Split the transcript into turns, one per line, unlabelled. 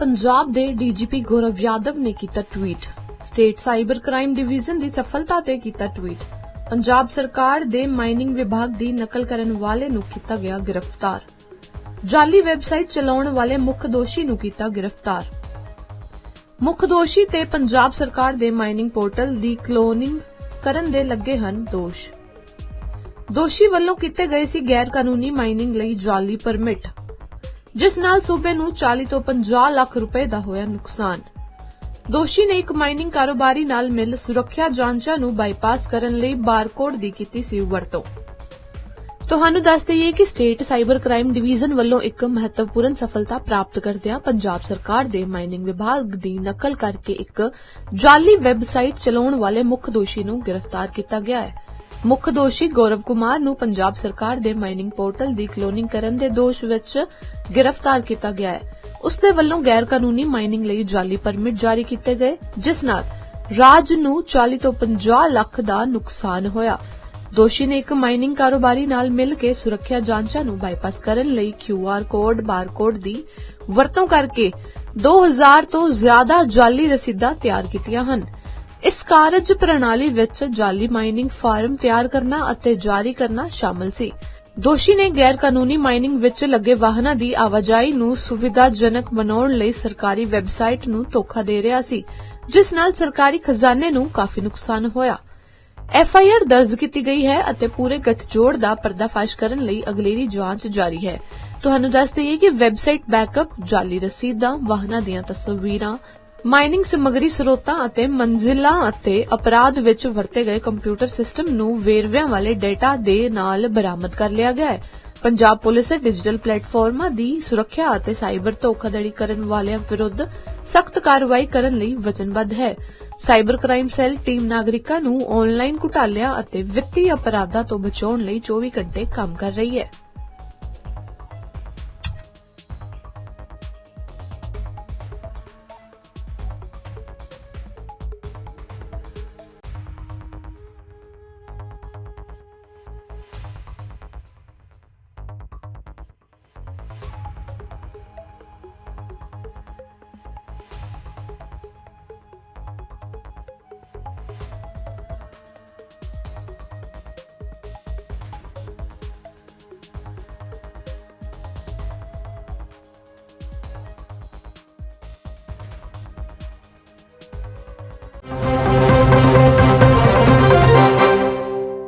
ਪੰਜਾਬ ਦੇ ਡੀਜੀਪੀ ਗੌਰਵ ਯਾਦਵ ਨੇ ਕੀਤਾ tweet. State cyber crime division ਦੀ ਸਫਲਤਾ ਤੇ ਕੀਤਾ ਟਵੀਟ। ਪੰਜਾਬ ਸਰਕਾਰ ਦੇ ਮਾਈਨਿੰਗ ਵਿਭਾਗ ਦੀ ਨਕਲ ਕਰਨ ਵਾਲੇ ਨੂੰ ਕੀਤਾ ਗਿਆ ਗ੍ਰਿਫਤਾਰ। ਜਾਲੀ ਵੈਬਸਾਈਟ ਚਲਾਉਣ ਵਾਲੇ ਮੁੱਖ ਦੋਸ਼ੀ ਨੂੰ ਕੀਤਾ ਗ੍ਰਿਫਤਾਰ। ਮੁੱਖ ਦੋਸ਼ੀ ਤੇ ਪੰਜਾਬ ਸਰਕਾਰ ਦੇ ਮਾਈਨਿੰਗ ਪੋਰਟਲ ਦੀ ਕਲੋਨਿੰਗ ਕਰਨ ਦੇ ਲੱਗੇ ਹਨ ਦੋਸ਼। ਦੋਸ਼ੀ ਵੱਲੋਂ ਕੀਤੇ ਗਏ ਸੀ ਗੈਰ ਕਾਨੂੰਨੀ ਮਾਈਨਿੰਗ ਲਈ ਜਾਲੀ ਪਰਮਿਟ। ਜਿਸ ਨਾਲ ਸੂਬੇ ਨੂੰ 40 ਤੋਂ 50 ਲੱਖ ਰੁਪਏ ਦਾ ਹੋਇਆ ਨੁਕਸਾਨ। ਦੋਸ਼ੀ ਨੇ ਇੱਕ ਮਾਈਨਿੰਗ ਕਾਰੋਬਾਰੀ ਨਾਲ ਮਿਲ ਸੁਰੱਖਿਆ ਜਾਂਚਾਂ ਨੂੰ ਬਾਈਪਾਸ ਕਰਨ ਲਈ ਬਾਰਕੋਡ ਦੀ ਕੀਤੀ ਸੀ ਵਰਤੋਂ। ਤੁਹਾਨੂੰ ਦੱਸ ਦਈਏ ਕਿ ਸਟੇਟ ਸਾਈਬਰ ਕ੍ਰਾਈਮ ਡਿਵੀਜ਼ਨ ਵੱਲੋਂ ਇੱਕ ਮਹੱਤਵਪੂਰਨ ਸਫਲਤਾ ਪ੍ਰਾਪਤ ਕਰਦਿਆਂ ਪੰਜਾਬ ਸਰਕਾਰ ਦੇ ਮਾਈਨਿੰਗ ਵਿਭਾਗ ਦੀ ਨਕਲ ਕਰਕੇ ਇੱਕ ਜਾਲੀ ਵੈਬਸਾਈਟ ਚਲਾਉਣ ਵਾਲੇ ਮੁੱਖ ਦੋਸ਼ੀ ਨੂੰ ਗ੍ਰਿਫਤਾਰ ਕੀਤਾ ਗਿਆ ਹੈ। ਮੁੱਖ ਦੋਸ਼ੀ ਗੌਰਵ ਕੁਮਾਰ ਨੂੰ ਪੰਜਾਬ ਸਰਕਾਰ ਦੇ ਮਾਈਨਿੰਗ ਪੋਰਟਲ ਦੀ ਕਲੋਨਿੰਗ ਕਰਨ ਦੇ ਦੋਸ਼ ਵਿੱਚ ਗ੍ਰਿਫਤਾਰ ਕੀਤਾ ਗਿਆ ਹੈ। ਉਸ ਦੇ ਵੱਲੋਂ ਗੈਰ ਕਾਨੂੰਨੀ ਮਾਈਨਿੰਗ ਲਈ ਜਾਲੀ ਪਰਮਿਟ ਜਾਰੀ ਕੀਤੇ ਗਏ, ਜਿਸ ਨਾਲ ਰਾਜ ਨੂੰ 40 ਤੋਂ 50 ਲੱਖ ਦਾ ਨੁਕਸਾਨ ਹੋਇਆ। ਦੋਸ਼ੀ ਨੇ ਇੱਕ ਮਾਈਨਿੰਗ ਕਾਰੋਬਾਰੀ ਨਾਲ ਮਿਲ ਕੇ ਸੁਰੱਖਿਆ ਜਾਂਚਾਂ ਨੂੰ ਬਾਈਪਾਸ ਕਰਨ ਲਈ QR ਕੋਡ ਬਾਰਕੋਡ ਦੀ ਵਰਤੋਂ ਕਰਕੇ 2000 ਤੋਂ ਜ਼ਿਆਦਾ ਜਾਲੀ ਰਸੀਦਾਂ ਤਿਆਰ ਕੀਤੀਆਂ ਹਨ। ਇਸ ਕਾਰਜ ਪ੍ਰਣਾਲੀ ਵਿੱਚ ਜਾਲੀ ਮਾਈਨਿੰਗ ਫਾਰਮ ਤਿਆਰ ਕਰਨਾ ਅਤੇ ਜਾਰੀ ਕਰਨਾ ਸ਼ਾਮਲ ਸੀ। ਦੋਸ਼ੀ ਨੇ ਗੈਰ ਕਾਨੂੰਨੀ ਮਾਈਨਿੰਗ ਵਿੱਚ ਲੱਗੇ ਵਾਹਨਾਂ ਦੀ ਆਵਾਜਾਈ ਨੂੰ ਸੁਵਿਧਾਜਨਕ ਬਣਾਉਣ ਲਈ ਸਰਕਾਰੀ ਵੈਬਸਾਈਟ ਨੂੰ ਧੋਖਾ ਦੇ ਰਿਹਾ ਸੀ, ਜਿਸ ਨਾਲ ਸਰਕਾਰੀ ਖਜ਼ਾਨੇ ਨੂੰ ਕਾਫੀ ਨੁਕਸਾਨ ਹੋਇਆ। ਐਫ ਆਈ ਆਰ ਦਰਜ ਕੀਤੀ ਗਈ ਹੈ ਅਤੇ ਪੂਰੇ ਗੱਠਜੋੜ ਦਾ ਪਰਦਾਫਾਸ਼ ਕਰਨ ਲਈ ਅਗਲੇਰੀ ਜਾਂਚ ਜਾਰੀ ਹੈ। ਤੁਹਾਨੂੰ ਦੱਸ ਦਈਏ ਕਿ ਵੈਬਸਾਈਟ ਬੈਕਅਪ, ਜਾਲੀ ਰਸੀਦਾਂ, ਵਾਹਨਾਂ ਦੀਆਂ ਤਸਵੀਰਾਂ ਮਾਈਨਿੰਗ ਸਮੱਗਰੀ ਸਰੋਤਾਂ ਅਤੇ ਮੰਜ਼ਿਲਾਂ ਅਤੇ ਅਪਰਾਧ ਵਿੱਚ ਵਰਤੇ ਗਏ ਕੰਪਿਊਟਰ ਸਿਸਟਮ ਨੂੰ ਵੇਰਵਿਆਂ ਵਾਲੇ ਡੇਟਾ ਦੇ ਨਾਲ ਬਰਾਮਦ ਕਰ ਲਿਆ ਗਿਆ ਹੈ। ਪੰਜਾਬ ਪੁਲਿਸ ਡਿਜੀਟਲ ਪਲੇਟਫਾਰਮਾਂ ਦੀ ਸੁਰੱਖਿਆ ਅਤੇ ਸਾਈਬਰ ਧੋਖਾਧੜੀ ਕਰਨ ਵਾਲਿਆਂ ਵਿਰੁੱਧ ਸਖਤ ਕਾਰਵਾਈ ਕਰਨ ਲਈ ਵਚਨਬੱਧ ਹੈ। ਸਾਈਬਰ ਕ੍ਰਾਈਮ ਸੈੱਲ ਟੀਮ ਨਾਗਰਿਕਾਂ ਨੂੰ ਆਨਲਾਈਨ ਘੁਟਾਲਿਆਂ ਅਤੇ ਵਿੱਤੀ ਅਪਰਾਧਾਂ ਤੋਂ ਬਚਾਉਣ ਲਈ 24 ਘੰਟੇ ਕੰਮ ਕਰ ਰਹੀ ਹੈ।